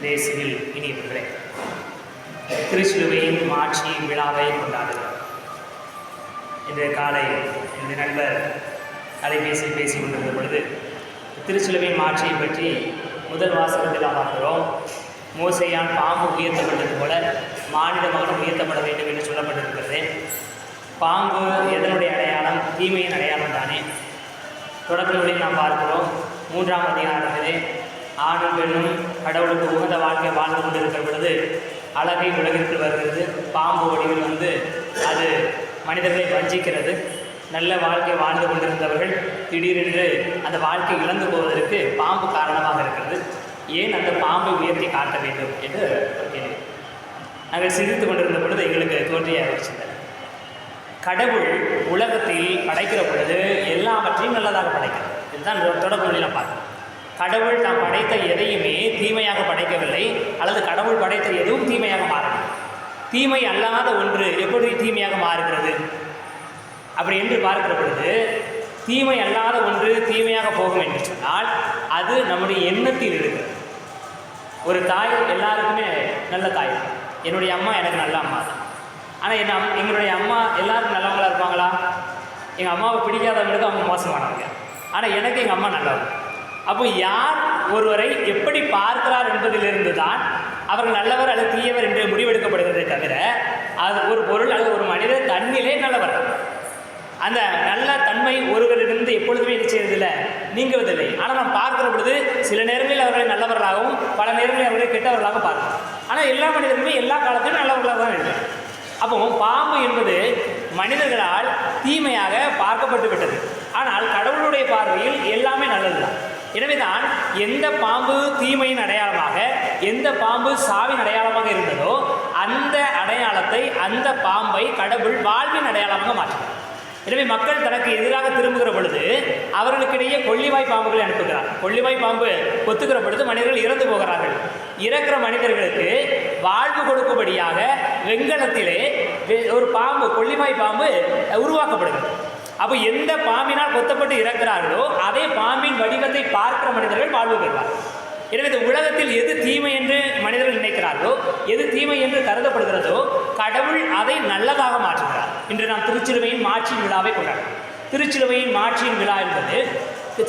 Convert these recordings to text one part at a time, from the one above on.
இயேசுவில் இனியவர்களே திருச்சிலுவையின் மாட்சி விழாவை கொண்டாடுகிறோம் இன்றைய காலை இந்த நண்பர் அலைபேசியில் பேசி கொண்டிருந்த பொழுது திருச்சிலுவையின் மாட்சியை பற்றி முதல் வாசகத்தில் பார்க்கிறோம். மோசையான் பாம்பு உயர்த்தப்பட்டது போல மாநில மகனும் உயர்த்தப்பட வேண்டும் என்று சொல்லப்பட்டிருக்கிறது. பாம்பு எதனுடைய அடையாளம்? தீமையின் அடையாளம் தானே? தொடக்கங்களில் நாம் பார்க்கிறோம். மூன்றாம் அதிகாரத்திலே ஆணும் பெண்ணும் கடவுளுக்கு உகந்த வாழ்க்கை வாழ்ந்து கொண்டிருக்கிற பொழுது அழகை உலகிற்கு வருகிறது. பாம்பு வடிவில் வந்து அது மனிதர்களை வஞ்சிக்கிறது. நல்ல வாழ்க்கை வாழ்ந்து கொண்டிருந்தவர்கள் திடீரென்று அந்த வாழ்க்கை இழந்து போவதற்கு பாம்பு காரணமாக இருக்கிறது. ஏன் அந்த பாம்பை உயர்த்தி காட்ட வேண்டும் என்று ஒரு கேள்வி. நாங்கள் சிரித்து கொண்டிருந்த பொழுது எங்களுக்கு தோன்றிய ஒரு சிந்தனை. கடவுள் உலகத்தில் படைக்கிற பொழுது எல்லாவற்றையும் நல்லதாக படைக்கிறது இதுதான் தொடர்பு மொழியில் நான் கடவுள் நாம் படைத்த எதையுமே தீமையாக படைக்கவில்லை அல்லது கடவுள் படைத்த எதுவும் தீமையாக மாறவில்லை. தீமை அல்லாத ஒன்று எப்படி தீமையாக மாறுகிறது? அப்படி என்று பார்க்கிற பொழுது தீமை அல்லாத ஒன்று தீமையாக போகும் என்று சொன்னால் அது நம்முடைய எண்ணத்தில் இருக்கிறது. ஒரு தாய் எல்லாருக்குமே நல்ல தாய். என்னுடைய அம்மா எனக்கு நல்ல அம்மா. தான் ஆனால் என் அம் எங்களுடைய அம்மா எல்லாருக்கும் நல்லவங்களாக இருப்பாங்களா? எங்கள் அம்மாவை பிடிக்காதவங்களுக்கு அவங்க மோசமானவங்க. ஆனால் எனக்கு எங்கள் அம்மா நல்லவங்க. அப்போ யார் ஒருவரை எப்படி பார்க்கிறார் என்பதிலிருந்து தான் அவர்கள் நல்லவர் அல்லது தீயவர் என்று முடிவெடுக்கப்படுகிறதே தவிர அது ஒரு பொருள் அல்லது ஒரு மனிதர் தன்னிலே நல்லவர். அந்த நல்ல தன்மை ஒருவரிடமிருந்து எப்பொழுதுமே என்ன செய்வதில்லை நீங்குவதில்லை. ஆனால் நாம் பார்க்கிற பொழுது சில நேரங்களில் அவர்களை நல்லவர்களாகவும் பல நேரங்களில் அவர்களை கெட்டவர்களாகவும் பார்க்கிறோம் ஆனால் எல்லா மனிதர்களுமே எல்லா காலத்திலும் நல்லவர்களாக தான் இருக்கிறார் அப்போ பாம்பு என்பது மனிதர்களால் தீமையாக பார்க்கப்பட்டு விட்டது ஆனால் கடவுளுடைய பார்வையில் எல்லாமே நல்லதுதான். தான் தான் எந்த பாம்பு தீமையின் அடையாளமாக எந்த பாம்பு சாவின் அடையாளமாக இருந்ததோ அந்த அடையாளத்தை அந்த பாம்பை கடவுள் வாழ்வின் அடையாளமாக மாற்றினார். எனவே மக்கள் தனக்கு எதிராக திரும்புகிற பொழுது அவர்களுக்கிடையே கொள்ளிவாய் பாம்புகளை அனுப்புகிறார். கொள்ளிவாய் பாம்பு கொத்துக்கிற பொழுது மனிதர்கள் இறந்து போகிறார்கள். இறக்கிற மனிதர்களுக்கு வாழ்வு கொடுக்கும்படியாக வெங்கலத்திலே ஒரு பாம்பு கொள்ளிவாய் பாம்பு உருவாக்கப்படுகிறது. அப்போ எந்த பாம்பினால் கொத்தப்பட்டு இறக்கிறார்களோ அதே பாம்பின் வடிவத்தை பார்க்கிற மனிதர்கள் வாழ்வு பெறுவார் எனவே இந்த உலகத்தில் எது தீமை என்று மனிதர்கள் நினைக்கிறார்களோ எது தீமை என்று கருதப்படுகிறதோ கடவுள் அதை நல்லதாக மாற்றுகிறார். இன்று நாம் திருச்சிலுவையின் மாட்சியின் விழாவை கொண்டாடுறோம். திருச்சிலுவையின் மாட்சியின் விழா என்பது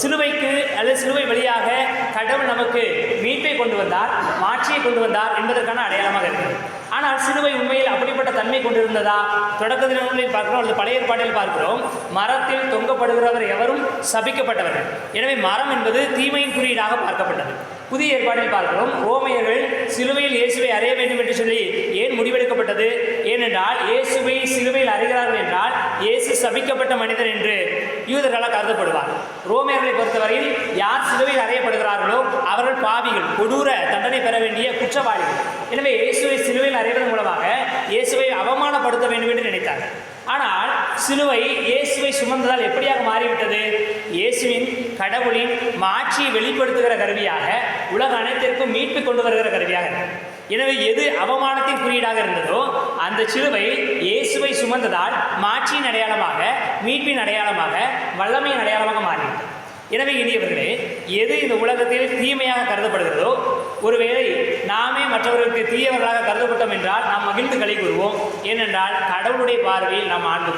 சிலுவைக்கு அல்லது சிலுவை வழியாக கடவுள் நமக்கு மீட்பை கொண்டு வந்தார் மாட்சியை கொண்டு வந்தார் என்பதற்கான அடையாளமாக இருக்கிறது. ஆனால் சிலுவை உண்மையில் அப்படிப்பட்ட தன்மை கொண்டிருந்ததா? தொடக்கத்தில் பார்க்கிறோம் அல்லது பழைய ஏற்பாட்டில் பார்க்கிறோம் மரத்தில் தொங்கப்படுகிறவர் எவரும் சபிக்கப்பட்டவர்கள். எனவே மரம் என்பது தீமையின் குறியீடாக பார்க்கப்பட்டது. புதிய ஏற்பாட்டில் பார்க்கிறோம் ரோமையர்கள் சிலுவையில் இயேசுவை அறைய வேண்டும் என்று சொல்லி ஏன் முடிவெடுக்கப்பட்டது? ஏனென்றால் இயேசுவை சிலுவையில் அறிகிறார்கள் என்றால் இயேசு சபிக்கப்பட்ட மனிதன் என்று யூதர்களால் கருதப்படுவார் ரோமையர்களை பொறுத்தவரையில் யார் சிலுவையில் அறையப்படுகிறார்களோ அவர்கள் பாவிகள் கொடூர பெற வேண்டிய குற்றவாளிகள். எனவே இயேசுவை சிலுவையில் அறைவதன் மூலமாக இயேசுவை அவமானப்படுத்த வேண்டும் என்று நினைத்தார்கள். ஆனால் சிலுவை இயேசுவை சுமந்ததால் எப்படியாக மாறிவிட்டது? இயேசுவின் கடவுளின் மாட்சியை வெளிப்படுத்துகிற கருவியாக உலக அனைத்திற்கும் மீட்பு கொண்டு வருகிற கருவியாக எனவே எது அவமானத்தின் குறியீடாக இருந்ததோ அந்த சிலுவை இயேசுவை சுமந்ததால் மாட்சியின் அடையாளமாக மீட்பின் அடையாளமாக வல்லமையின் அடையாளமாக மாறிவிட்டது. எனவே இனியவர்களே எது இந்த உலகத்தில் தீமையாக கருதப்படுகிறதோ ஒருவேளை நாமே மற்றவர்களுக்கு தீயவர்களாக கருதப்பட்டோம் என்றால் நாம் மகிழ்ந்து கலை கூறுவோம். ஏனென்றால் கடவுளுடைய பார்வையில் நாம் ஆண்டு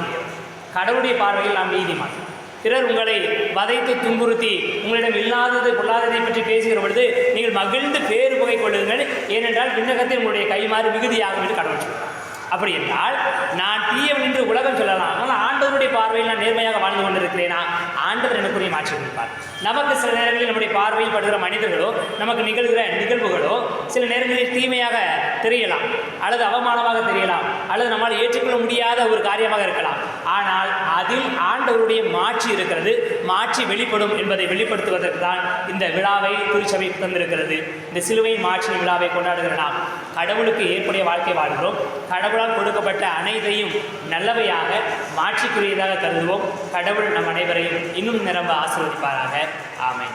கடவுளுடைய பார்வையில் நாம் நீதிமான் பிறர் உங்களை வதைத்து துன்புறுத்தி உங்களிடம் இல்லாதது பொல்லாததை பற்றி பேசுகிற பொழுது நீங்கள் மகிழ்ந்து பேறு புகை கொள்ளுங்கள். ஏனென்றால் விண்ணகத்தில் உங்களுடைய கைமாறு மிகுதியாகும் என்று கடவுள் சொல்கிறார். அப்படி என்றால் நான் தீயவன் என்று உலகம் சொல்லலாம். ஆனால் ஆண்டவருடைய பார்வையில் நான் நேர்மையாக வாழ்ந்து கொண்டிருக்கிறேனா? ஆண்டவர் எனக்குரிய மாற்றி கொடுப்பார். நமக்கு சில நேரங்களில் நம்முடைய பார்வையில் படுகிற மனிதர்களோ நமக்கு நிகழ்கிற நிகழ்வுகளோ சில நேரங்களில் தீமையாக தெரியலாம் அல்லது அவமானமாக தெரியலாம் அல்லது நம்மால் ஏற்றுக்கொள்ள முடியாத ஒரு காரியமாக இருக்கலாம். ஆனால் அதில் ஆண்டவருடைய மாட்சி இருக்கிறது மாட்சி வெளிப்படும் என்பதை வெளிப்படுத்துவதற்கு தான் இந்த விழாவை திருச்சபை தந்திருக்கிறது. இந்த சிலுவை மாட்சி விழாவை கொண்டாடுகிற நாம். கடவுளுக்கு ஏற்புடைய வாழ்க்கை வாழ்கிறோம். கடவுளால் கொடுக்கப்பட்ட அனைத்தையும் நல்லவையாக மாற்றிக்குரியதாக கருதுவோம். கடவுள் நம் அனைவரையும் இன்னும் நிரம்ப ஆசீர்வதிப்பாராக. ஆமை